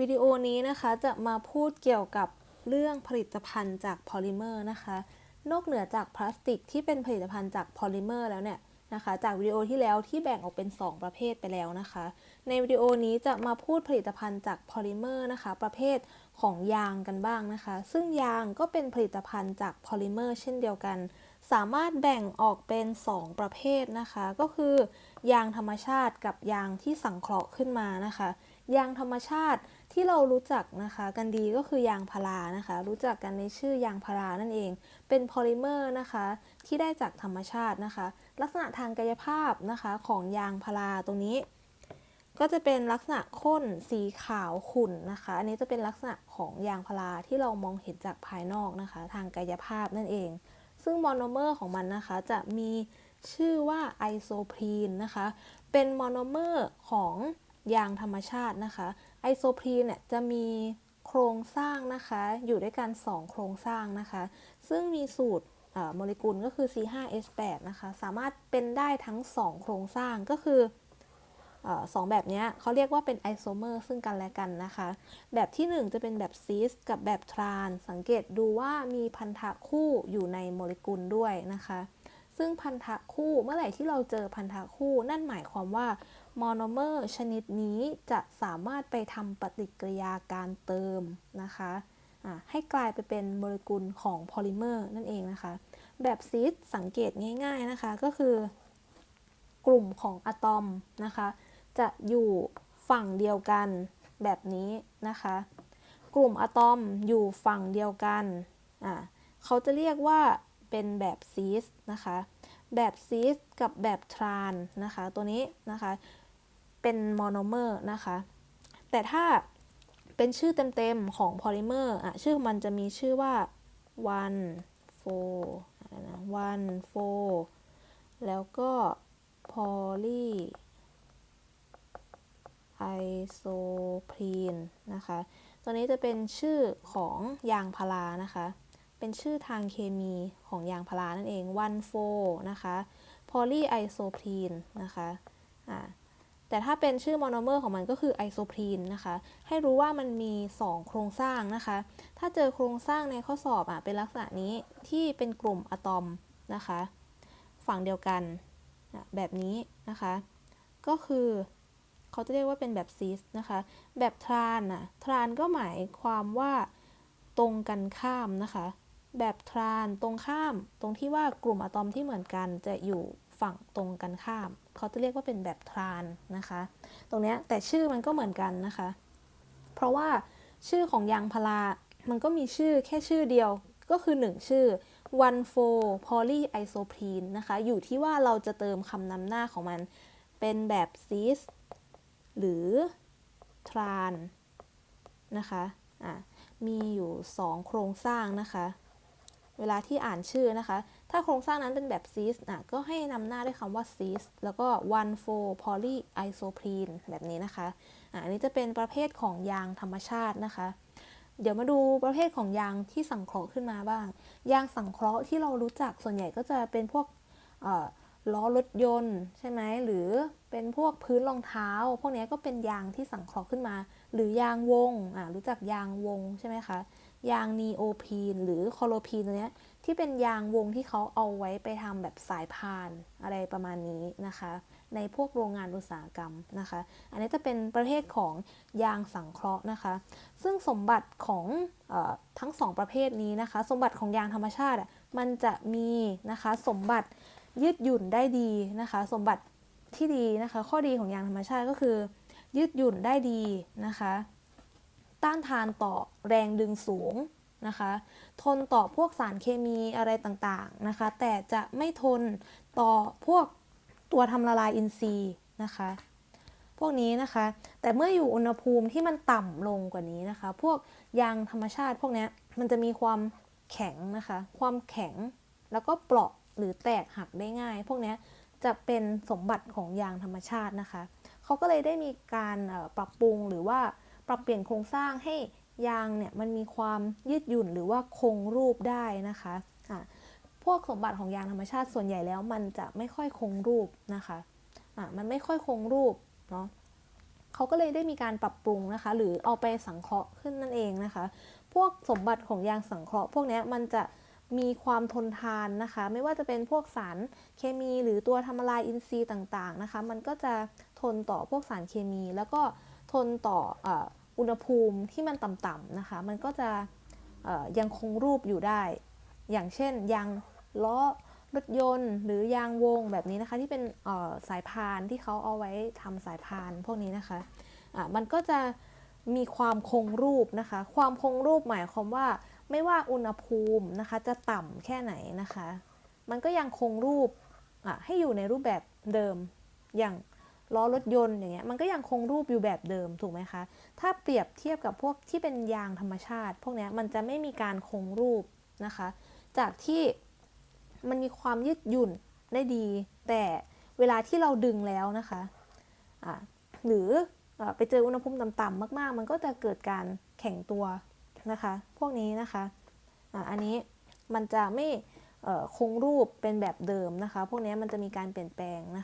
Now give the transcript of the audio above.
วิดีโอนี้นะคะจะมาพูดเกี่ยวกับเรื่องผลิตภัณฑ์จากพอลิเมอร์นะคะ นอกเหนือจากพลาสติกที่เป็นผลิตภัณฑ์จากพอลิเมอร์แล้วเนี่ยนะคะ จากวิดีโอที่แล้วที่แบ่งออกเป็น 2 ประเภทไปแล้วนะคะ ในวิดีโอนี้จะมาพูดผลิตภัณฑ์จากพอลิเมอร์นะคะ ประเภทของยางกันบ้างนะคะ ซึ่งยางก็เป็นผลิตภัณฑ์จากพอลิเมอร์เช่นเดียวกัน สามารถแบ่งออกเป็น 2 ประเภทนะคะ ก็คือ ยางธรรมชาติกับยางที่สังเคราะห์ขึ้นมานะคะ ยางธรรมชาติที่เรารู้จักนะคะกันดีก็คือยางพารานะคะ รู้จักกันในชื่อยางพารานั่นเอง เป็นพอลิเมอร์นะคะที่ได้จากธรรมชาตินะคะ ลักษณะทางกายภาพนะคะของยางพาราตรงนี้ ก็จะเป็นลักษณะข้นสีขาวขุ่นนะคะ อันนี้จะเป็นลักษณะของยางพาราที่เรามองเห็นจากภายนอกนะคะ ทางกายภาพนั่นเอง ซึ่งมอนเมอร์ของมันนะคะจะมีชื่อว่าไอโซพรีนนะคะ เป็นมอนเมอร์ของ ยางธรรมชาตินะคะ ไอโซพรีนเนี่ยจะมีโครงสร้างนะคะ อยู่ด้วยกัน 2 โครงสร้างนะคะ ซึ่งมีสูตรโมเลกุลก็คือ C5H8 นะคะ สามารถเป็นได้ทั้ง 2 โครงสร้างก็คือสองแบบนี้เขาเรียกว่าเป็นไอโซเมอร์ซึ่งกันและกันนะคะ แบบที่ 1 จะเป็นแบบซีสกับแบบทรานสังเกตดูว่ามีพันธะคู่อยู่ในโมเลกุลด้วยนะคะ ซึ่งพันธะคู่เมื่อไหร่ที่เราเจอพันธะคู่ นั่นหมายความว่า มอนเมอร์ชนิดนี้จะสามารถไปทำปฏิกิริยาการเติมนะคะให้กลายไปเป็นโมเลกุลของพอลิเมอร์นั่นเองนะคะ แบบซีสสังเกตง่าย ๆนะคะก็คือกลุ่มของอะตอมนะคะ จะอยู่ฝั่งเดียวกันแบบนี้นะคะ กลุ่มอะตอมอยู่ฝั่งเดียวกันอ่าเขาจะเรียกว่าเป็นแบบซีสนะคะ แบบซีสกับแบบทรานนะคะ ตัวนี้นะคะ เป็นมอนเมอร์นะคะ แต่ถ้าเป็นชื่อเต็มๆของพอลิเมอร์อะชื่อมันจะมีชื่อว่า one four นะ one four แล้วก็ poly isoprene นะคะ ตัวนี้จะเป็นชื่อของยางพารานะคะ เป็นชื่อทางเคมีของยางพารานั่นเอง one four นะคะ poly isoprene นะคะ อ่า แต่ถ้าเป็นชื่อมอนอเมอร์ของมันก็คือไอโซพรีนนะคะ ให้รู้ว่ามันมี 2 โครงสร้างนะคะ ถ้าเจอโครงสร้างในข้อสอบอะเป็นลักษณะนี้ที่เป็นกลุ่มอะตอมนะคะ ฝั่งเดียวกันแบบนี้นะคะ ก็คือเขาจะเรียกว่าเป็นแบบซีสนะคะ แบบทรานอะทรานก็หมายความว่าตรงกันข้ามนะคะ แบบทรานตรงข้าม ตรงที่ว่ากลุ่มอะตอมที่เหมือนกันจะอยู่ ฝั่งตรงกันข้าม เขาจะเรียกว่าเป็นแบบทรานนะคะ ตรงนี้แต่ชื่อมันก็เหมือนกันนะคะ เพราะว่าชื่อของยางพารา มันก็มีชื่อแค่ชื่อเดียวก็คือ 1 ชื่อ one four poly isoprene นะคะ อยู่ที่ว่าเราจะเติมคำนำหน้าของมัน เป็นแบบ cis หรือ tran นะคะะมีอยู่ 2 โครงสร้างนะคะ เวลาที่อ่านชื่อนะคะ ถ้าโครงสร้างนั้นเป็นแบบซีสอะก็ให้นำหน้าด้วยคำว่าซีสแล้วก็ one four poly isoprene แบบนี้นะคะอะอันนี้จะเป็นประเภทของยางธรรมชาตินะคะ เดี๋ยวมาดูประเภทของยางที่สังเคราะห์ขึ้นมาบ้าง ยางสังเคราะห์ที่เรารู้จักส่วนใหญ่ก็จะเป็นพวกล้อรถยนต์ใช่ไหมหรือเป็นพวกพื้นรองเท้า พวกนี้ก็เป็นยางที่สังเคราะห์ขึ้นมา หรือยางวงอ่ารู้จักยางวงใช่ไหมคะ ยางนีโอพีนหรือคอโลพีนตัวนี้ที่เป็นยางวงที่เขาเอาไว้ไปทำแบบสายพานอะไรประมาณนี้นะคะ ในพวกโรงงานอุตสาหกรรมนะคะ อันนี้จะเป็นประเภทของยางสังเคราะห์นะคะ ซึ่งสมบัติของออทั้งสองประเภทนี้นะคะ สมบัติของยางธรรมชาติมันจะมีนะคะสมบัติยืดหยุ่นได้ดีนะคะ สมบัติที่ดีนะคะ ข้อดีของยางธรรมชาติก็คือ ยืดหยุ่นได้ดีนะคะ ต้านทานต่อแรงดึงสูงนะคะ ทนต่อพวกสารเคมีอะไรต่างๆนะคะ แต่จะไม่ทนต่อพวกตัวทำละลายอินทรีย์นะคะ พวกนี้นะคะ แต่เมื่ออยู่อุณหภูมิที่มันต่ำลงกว่านี้นะคะ พวกยางธรรมชาติพวกนี้มันจะมีความแข็งนะคะ ความแข็งแล้วก็เปราะหรือแตกหักได้ง่าย พวกนี้จะเป็นสมบัติของยางธรรมชาตินะคะ เขาก็เลยได้มีการปรับปรุงหรือว่า ปรับเปลี่ยนโครงสร้างให้ยางเนี่ยมันมีความยืดหยุ่นหรือว่าคงรูปได้นะคะะพวกสมบัติของยางธรรมชาติส่วนใหญ่แล้ว มันจะไม่ค่อยคงรูปนะคะะมันไม่ค่อยคงรูปเนาะเขาก็เลยได้มีการปรับปรุงนะคะ หรือเอาไปสังเคราะห์ขึ้นนั่นเองนะคะ พวกสมบัติของยางสังเคราะห์ พวกนี้มันจะมีความทนทานนะคะ ไม่ว่าจะเป็นพวกสารเคมีหรือตัวทำลายอินทรีย์ต่างๆนะคะ มันก็จะทนต่อพวกสารเคมีแล้วก็ ทนต่อออุณหภูมิที่มันต่ำๆนะคะ มันก็จะยังคงรูปอยู่ได้ อย่างเช่นยางล้อรถยนต์ หรือยางวงแบบนี้นะคะที่เป็นสายพานที่เขาเอาไว้ทำสายพานพวกนี้นะคะอะมันก็จะมีความคงรูปนะคะ ความคงรูปหมายความว่าไม่ว่าอุณหภูมินะคะจะต่ำแค่ไหนนะคะ มันก็ยังคงรูปอะให้อยู่ในรูปแบบเดิมอย่าง ล้อรถยนต์อย่างเงี้ยมันก็ยังคงรูปอยู่แบบเดิมถูกไหมคะ ถ้าเปรียบเทียบกับพวกที่เป็นยางธรรมชาติ พวกเนี้ยมันจะไม่มีการคงรูปนะคะ จากที่มันมีความยืดหยุ่นได้ดี แต่เวลาที่เราดึงแล้วนะคะะหรืออไปเจออุณหภูมิต่ำๆมาก ๆ มันก็จะเกิดการแข็งตัวนะคะ พวกนี้นะคะอะอันนี้มันจะไม่คงรูปเป็นแบบเดิมนะคะ พวกนี้มันจะมีการเปลี่ยนแปลงนะคะ